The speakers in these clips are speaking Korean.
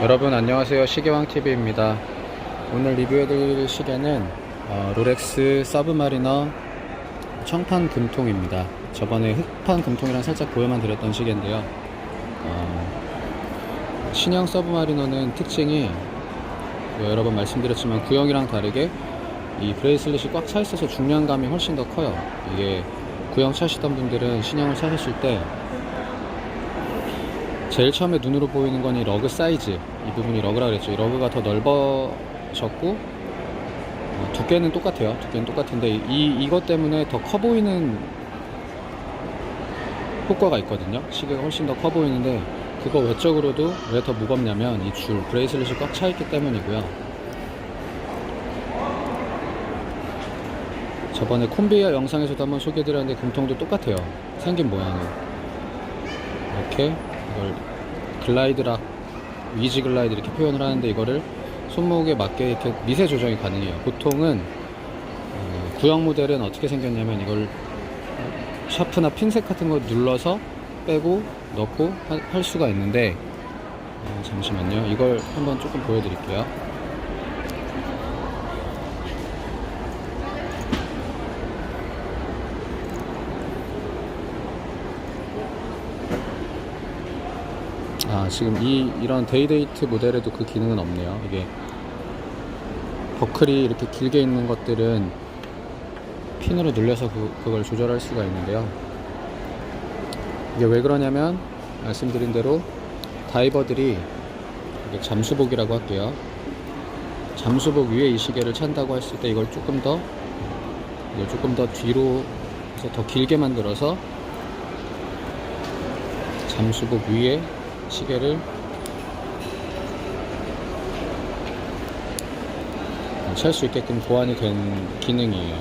여러분 안녕하세요. 시계왕TV입니다. 오늘 리뷰해드릴 시계는 어, 롤렉스 서브마리너 청판 금통입니다. 저번에 흑판 금통이랑 살짝 보여만 드렸던 시계인데요. 어, 신형 서브마리너는 특징이 뭐 여러 번 말씀드렸지만 구형이랑 다르게 이 브레이슬릿이 꽉 차 있어서 중량감이 훨씬 더 커요. 이게 구형 차시던 분들은 신형을 사셨을 때 제일 처음에 눈으로 보이는 건 이 러그 사이즈. 이 부분이 러그라 그랬죠. 이 러그가 더 넓어졌고 어, 두께는 똑같아요. 두께는 똑같은데 이 이것 때문에 더 커 보이는 효과가 있거든요. 시계가 훨씬 더 커 보이는데 그거 외적으로도 왜 더 무겁냐면 이 줄 브레이슬릿이 꽉 차 있기 때문이고요. 저번에 콤비아 영상에서도 한번 소개해드렸는데 금통도 똑같아요. 생긴 모양은 이렇게 이걸 글라이드락 위지 글라이드 이렇게 표현을 하는데 이거를 손목에 맞게 이렇게 미세 조정이 가능해요. 보통은 어, 구형 모델은 어떻게 생겼냐면 이걸 샤프나 핀셋 같은 거 눌러서 빼고 넣고 하- 할 수가 있는데 어, 잠시만요. 이걸 한번 조금 보여드릴게요. 아 지금 이 이런 데이데이트 모델에도 그 기능은 없네요. 이게 버클이 이렇게 길게 있는 것들은 핀으로 눌려서 그, 그걸 조절할 수가 있는데요. 이게 왜 그러냐면 말씀드린 대로 다이버들이 잠수복이라고 할게요. 잠수복 위에 이 시계를 찬다고 했을 때 이걸 조금 더 이걸 조금 더 뒤로 해서 더 길게 만들어서 잠수복 위에 시계를 찰 수 있게끔 보완이 된 기능이에요.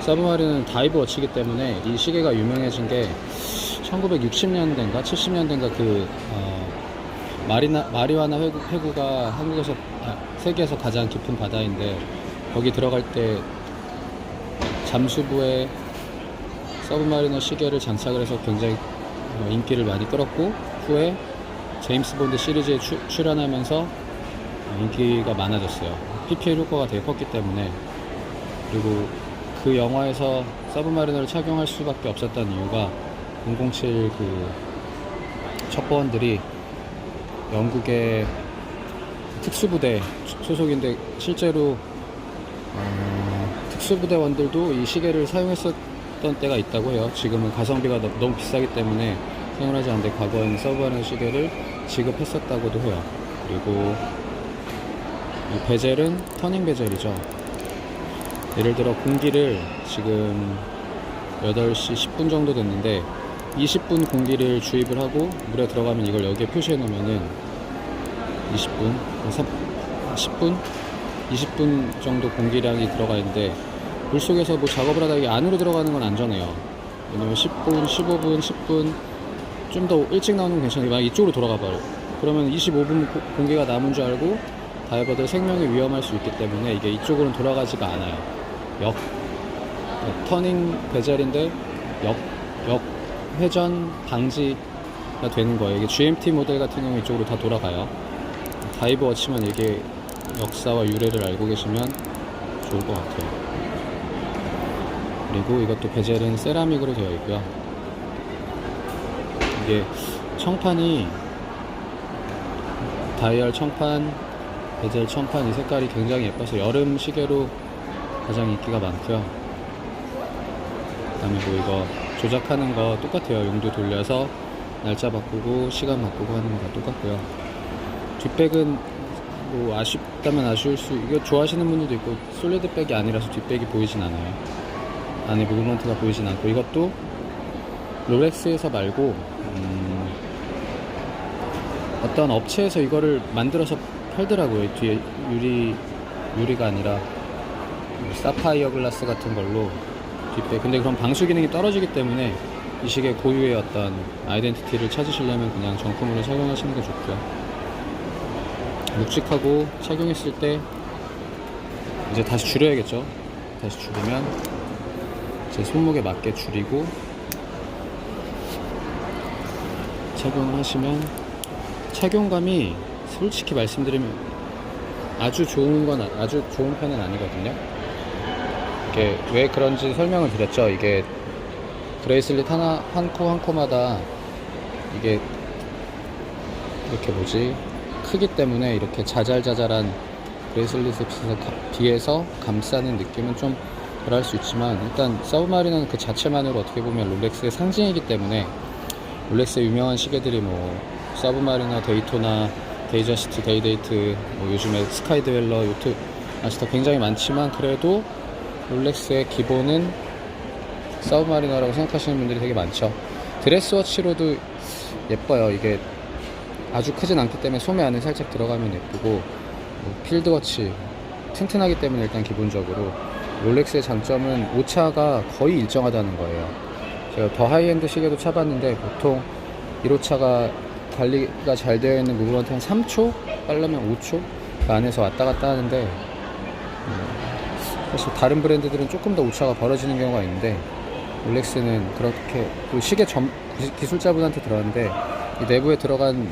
서브마린은 다이브 워치이기 때문에 이 시계가 유명해진 게 1960년대인가 70년대인가 그 어, 마리나 마리화나 회구, 회구가 한국에서 아, 세계에서 가장 깊은 바다인데 거기 들어갈 때 잠수부에 서브마리너 시계를 장착을 해서 굉장히 어, 인기를 많이 끌었고 후에 제임스 본드 시리즈에 추- 출연하면서 어, 인기가 많아졌어요. PPL 효과가 되게 컸기 때문에 그리고 그 영화에서 서브마리너를 착용할 수밖에 없었던 이유가 007 그 첩보원들이 영국의 특수부대 소속인데 실제로 어, 특수부대원들도 이 시계를 사용했었던 때가 있다고 해요. 지금은 가성비가 너- 너무 비싸기 때문에 사용을 하지 않는데 과거에는 서브하는 시계를 지급했었다고도 해요. 그리고 이 베젤은 터닝 베젤이죠. 예를 들어 공기를 지금 8시 10분 정도 됐는데 20분 공기를 주입을 하고 물에 들어가면 이걸 여기에 표시해 놓으면은 20분, 10분, 20분 정도 공기량이 들어가 있는데 물속에서 뭐 작업을 하다 이게 안으로 들어가는 건 안전해요. 왜냐면 10분, 15분, 10분 좀 더 일찍 나오는 건 괜찮아요. 만약 이쪽으로 돌아가 봐요. 그러면 25분 고- 공기가 남은 줄 알고 다이버들 생명이 위험할 수 있기 때문에 이게 이쪽으로는 돌아가지가 않아요. 역, 역 터닝 베젤인데 역, 역 회전 방지가 되는 거예요. 이게 GMT 모델 같은 경우 이쪽으로 다 돌아가요. 다이버 워치만 이게 역사와 유래를 알고 계시면 좋을 것 같아요. 그리고 이것도 베젤은 세라믹으로 되어 있고요. 이게 청판이 다이얼 청판, 베젤 청판 이 색깔이 굉장히 예뻐서 여름 시계로 가장 인기가 많고요. 그다음에 뭐 이거 조작하는 거 똑같아요. 용도 돌려서 날짜 바꾸고 시간 바꾸고 하는 거다 똑같고요. 뒷백은 뭐 아쉽다면 아쉬울 수 이거 좋아하시는 분들도 있고 솔리드 백이 아니라서 뒷백이 보이진 않아요. 안에 무브먼트가 보이진 않고 이것도 롤렉스에서 말고 음, 어떤 업체에서 이거를 만들어서 팔더라고요. 뒤에 유리 유리가 아니라 뭐 사파이어 글라스 같은 걸로 뒷배. 근데 그럼 방수 기능이 떨어지기 때문에 이 시계 고유의 어떤 아이덴티티를 찾으시려면 그냥 정품으로 착용하시는 게 좋고요. 묵직하고 착용했을 때 이제 다시 줄여야겠죠. 다시 줄이면 제 손목에 맞게 줄이고 착용을 하시면 착용감이 솔직히 말씀드리면 아주 좋은 건 아- 아주 좋은 편은 아니거든요. 이게 왜 그런지 설명을 드렸죠. 이게 브레이슬릿 하나 한 코 한 코마다 이게 이렇게 뭐지 크기 때문에 이렇게 자잘자잘한 브레이슬릿에 비해서, 감싸는 느낌은 좀 덜할 수 있지만 일단 서브마린은 그 자체만으로 어떻게 보면 롤렉스의 상징이기 때문에 롤렉스의 유명한 시계들이 뭐 서브마리나 데이토나 데이저스트 데이데이트 뭐 요즘에 스카이드웰러 요트 마스터 굉장히 많지만 그래도 롤렉스의 기본은 서브마리너라고 생각하시는 분들이 되게 많죠. 드레스워치로도 예뻐요. 이게 아주 크진 않기 때문에 소매 안에 살짝 들어가면 예쁘고 뭐 필드워치 튼튼하기 때문에 일단 기본적으로 롤렉스의 장점은 오차가 거의 일정하다는 거예요 더 하이엔드 시계도 차봤는데 보통 1호차가 관리가 잘 되어 있는 무브먼트 한 3초? 빠르면 5초? 그 안에서 왔다 갔다 하는데 음, 사실 다른 브랜드들은 조금 더 오차가 벌어지는 경우가 있는데 롤렉스는 그렇게 그 시계 점, 기- 기술자분한테 들었는데 이 내부에 들어간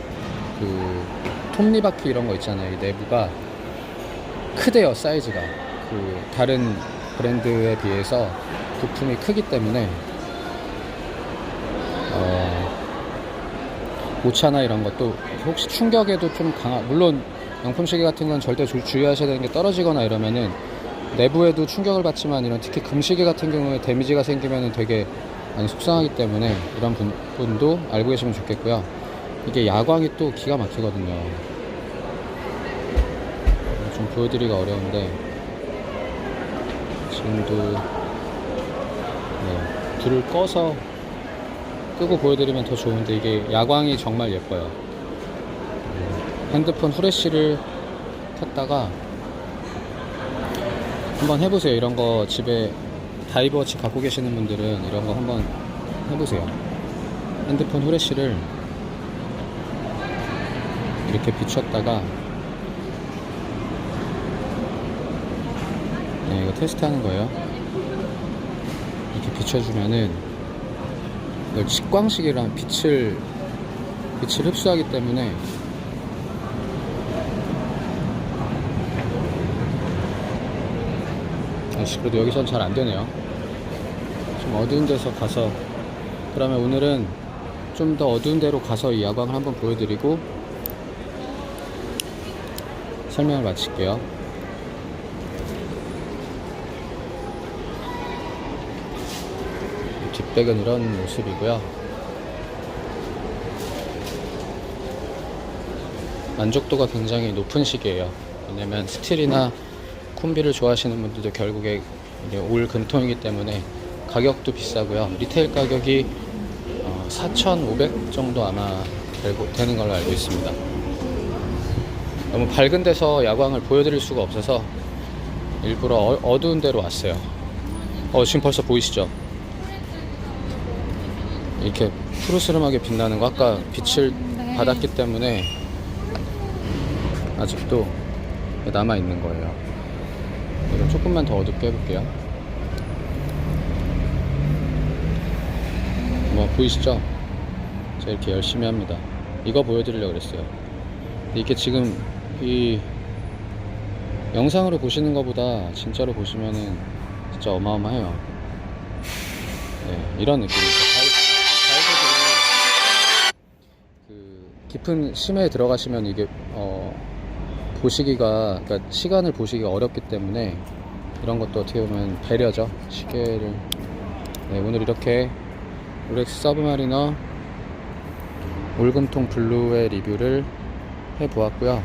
그 톱니바퀴 이런 거 있잖아요 이 내부가 크대요 사이즈가 그 다른 브랜드에 비해서 부품이 크기 때문에 어, 오차나 이런 것도 혹시 충격에도 좀 강하 물론 명품 시계 같은 건 절대 주, 주의하셔야 되는 게 떨어지거나 이러면은 내부에도 충격을 받지만 이런 특히 금시계 같은 경우에 데미지가 생기면은 되게 많이 속상하기 때문에 이런 분, 분도 알고 계시면 좋겠고요. 이게 야광이 또 기가 막히거든요. 좀 보여드리기가 어려운데 지금도 네, 불을 꺼서 끄고 보여드리면 더 좋은데 이게 야광이 정말 예뻐요. 음, 핸드폰 후레쉬를 켰다가 한번 해보세요. 이런 거 집에 다이버워치 갖고 계시는 분들은 이런 거 한번 해보세요. 핸드폰 후레쉬를 이렇게 비췄다가 네, 이거 테스트 하는 거예요. 이렇게 비춰주면은 이걸 직광식이랑 빛을 빛을 흡수하기 때문에 아씨 그래도 여기선 잘 안 되네요. 좀 어두운 데서 가서 그러면 오늘은 좀 더 어두운 데로 가서 이 야광을 한번 보여드리고 설명을 마칠게요. 뒷백은 이런 모습이고요. 만족도가 굉장히 높은 시계예요. 왜냐면 스틸이나 콤비를 좋아하시는 분들도 결국에 올 금통이기 때문에 가격도 비싸고요. 리테일 가격이 4,500 정도 아마 되는 걸로 알고 있습니다. 너무 밝은 데서 야광을 보여드릴 수가 없어서 일부러 어, 어두운 데로 왔어요. 어, 지금 벌써 보이시죠? 이렇게 푸르스름하게 빛나는 거 아까 빛을 받았기 때문에 아직도 남아 있는 거예요. 이거 조금만 더 어둡게 해볼게요. 뭐 보이시죠? 제가 이렇게 열심히 합니다. 이거 보여드리려고 그랬어요. 이게 지금 이 영상으로 보시는 것보다 진짜로 보시면은 진짜 어마어마해요. 네, 이런 느낌이죠. 깊은 심해에 들어가시면 이게 어 보시기가 그러니까 시간을 보시기가 어렵기 때문에 이런 것도 어떻게 보면 배려죠. 시계를. 네, 오늘 이렇게 롤렉스 서브마리너 올금통 블루의 리뷰를 해보았고요.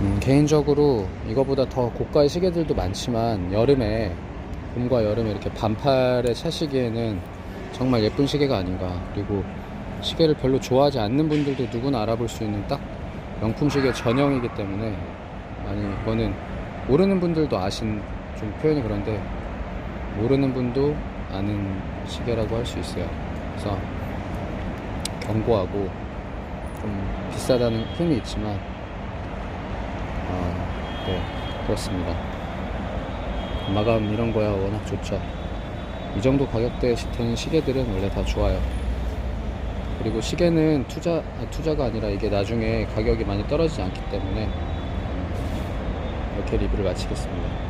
음, 개인적으로 이거보다 더 고가의 시계들도 많지만 여름에 봄과 여름에 이렇게 반팔에 차시기에는 정말 예쁜 시계가 아닌가. 그리고 시계를 별로 좋아하지 않는 분들도 누구나 알아볼 수 있는 딱 명품 시계 전형이기 때문에 아니 이거는 모르는 분들도 아신 좀 표현이 그런데 모르는 분도 아는 시계라고 할 수 있어요. 그래서 견고하고 좀 비싸다는 흠이 있지만 아, 네 그렇습니다. 마감 이런 거야 워낙 좋죠. 이 정도 가격대 되는 시계들은 원래 다 좋아요. 그리고 시계는 투자 아, 투자가 아니라 이게 나중에 가격이 많이 떨어지지 않기 때문에 이렇게 리뷰를 마치겠습니다.